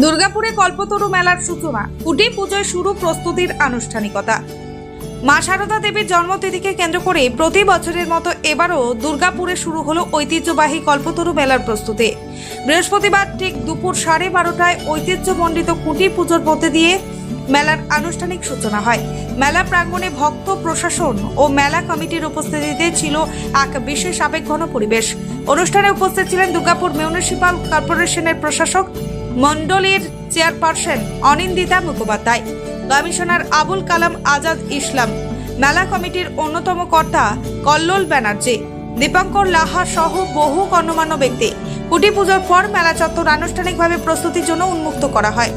দুর্গাপুরে কল্পতরু মেলার সূচনা, কুটি পুজোয় শুরু প্রস্তুতির আনুষ্ঠানিকতা। মা শারদা দেবীর জন্মতিথিকে কেন্দ্র করে প্রতি বছরের মতো এবারও দুর্গাপুরে শুরু হলো ঐতিহ্যবাহী কল্পতরু মেলার প্রস্তুতি। বৃহস্পতিবার ঠিক দুপুর সাড়ে বারোটায় ঐতিহ্যমণ্ডিত কুটি পুজোর মধ্যে দিয়ে মেলার আনুষ্ঠানিক সূচনা হয়। মেলা প্রাঙ্গণে ভক্ত, প্রশাসন ও মেলা কমিটির উপস্থিতিতে ছিল এক বিশেষ আবেগঘন পরিবেশ। অনুষ্ঠানে উপস্থিত ছিলেন দুর্গাপুর মিউনিসিপাল কর্পোরেশনের প্রশাসক মণ্ডলীর চেয়ারপারসন অনিন্দিতা মুখোপাধ্যায়, কমিশনার আবুল কালাম আজাদ ইসলাম, মেলা কমিটির অন্যতম কর্তা কল্লোল ব্যানার্জি, দীপঙ্কর লাহা সহ বহু গণ্যমান্য ব্যক্তি। কুটি পুজোর পর মেলা চত্বর আনুষ্ঠানিকভাবে প্রস্তুতির জন্য উন্মুক্ত করা হয়।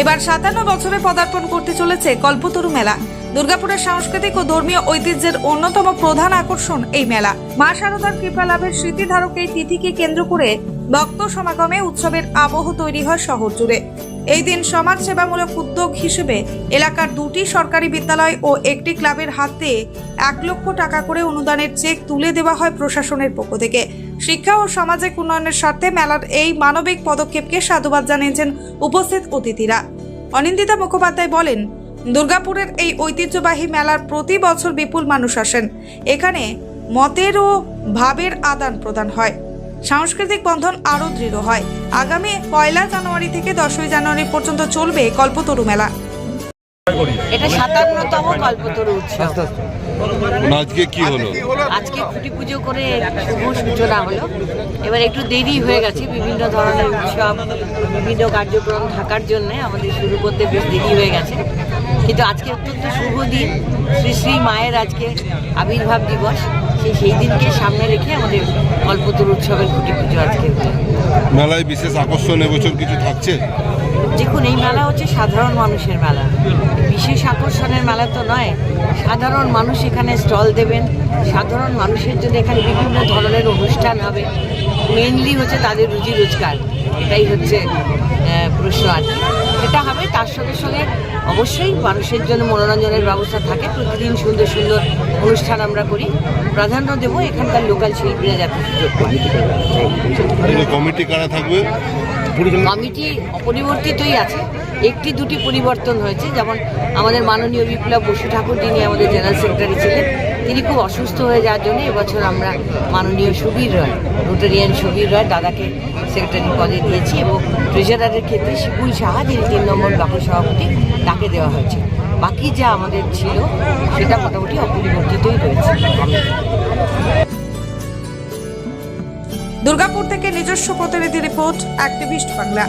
এবার সাতান্ন বছরে পদার্পণ করতে চলেছে কল্পতরু মেলা। দুর্গাপুরের সাংস্কৃতিক ও ধর্মীয় ঐতিহ্যের অন্যতম প্রধান আকর্ষণ এই মেলা। মা শারদার কৃপা লাভের স্মৃতিধারক এই তিথিকে কেন্দ্র করে ভক্ত সমাগমে উৎসবের আবহ তৈরি হয় শহর জুড়ে। এই দিন সমাজ সেবামূলক উদ্যোগ হিসেবে এলাকার দুটি সরকারি বিদ্যালয় ও একটি ক্লাবের হাতে এক লক্ষ টাকা করে অনুদানের চেক তুলে দেওয়া হয় প্রশাসনের পক্ষ থেকে। শিক্ষা ও সামাজিক উন্নয়নের স্বার্থে মেলার এই মানবিক পদক্ষেপকে সাধুবাদ জানিয়েছেন উপস্থিত অতিথিরা। অনিন্দিতা মুখোপাধ্যায় বলেন, দুর্গাপুরের এই ঐতিহ্যবাহী মেলার প্রতি বছর বিপুল মানুষ আসেন। এখানে মতের ও ভাবের আদান প্রদান হয়। সাংস্কৃতিক বন্ধন আরও দৃঢ় হয়। আগামী পয়লা জানুয়ারি থেকে দশই জানুয়ারি পর্যন্ত চলবে কল্পতরু মেলা। এটা সাতান্নতম কল্পতরু উৎসব। আজকে কি হলো? আজকে খুঁটি পুজো করে শুভ সূচনা হলো। এবার একটু দেরি হয়ে গেছে বিভিন্ন ধরনের উৎসব বিভিন্ন কার্যক্রম থাকার জন্য আমাদের শুরু করতে বেশ দেরি হয়ে গেছে। কিন্তু আজকে অত্যন্ত শুভ দিন। শ্রী শ্রী মায়ের আজকে আবির্ভাব দিবস। সেই সেই দিনকে সামনে রেখে আমাদের কল্পতরু উৎসবের খুঁটি পুজো আজকে মেলায় বিশেষ আকর্ষণ এবছর কিছু থাকছে? দেখুন এই মেলা হচ্ছে সাধারণ মানুষের মেলা। বিশেষ আকর্ষণের মেলা তো নয়। সাধারণ মানুষ এখানে স্টল দেবেন। সাধারণ মানুষের জন্য এখানে বিভিন্ন ধরনের অনুষ্ঠান হবে। মেনলি হচ্ছে তাদের রুজি রোজগার। এটাই হচ্ছে প্রশ্ন আর কি। সেটা হবে। তার সঙ্গে সঙ্গে অবশ্যই মানুষের জন্য মনোরঞ্জনের ব্যবস্থা থাকে। প্রতিদিন সুন্দর সুন্দর অনুষ্ঠান আমরা করি। প্রাধান্য দেব এখানকার লোকাল শিল্পীরা যাতে সুযোগ পায়। কমিটি কারা থাকবে? কমিটি অপরিবর্তিতই আছে। একটি দুটি পরিবর্তন হয়েছে। যেমন আমাদের মাননীয় বিপ্লব বসু ঠাকুর যিনি আমাদের জেনারেল সেক্রেটারি ছিলেন। তিনি খুব অসুস্থ হয়ে যাওয়ার জন্য এবছর আমরা মাননীয় সুবীর রয়, রোটারিয়ান সুবীর রয় দাদাকে সেক্রেটারি পদে দিয়েছি এবং ট্রেজারারের ক্ষেত্রে শিপুল সাহা, যিনি তিন নম্বর ব্লকের সভাপতি, তাকে দেওয়া হয়েছে। বাকি যা আমাদের ছিল, সেটা মোটামুটি অপরিবর্তিতই রয়েছে। দুর্গাপুর থেকে নিজস্ব প্রতিনিধি রিপোর্ট, অ্যাক্টিভিস্ট বাংলা।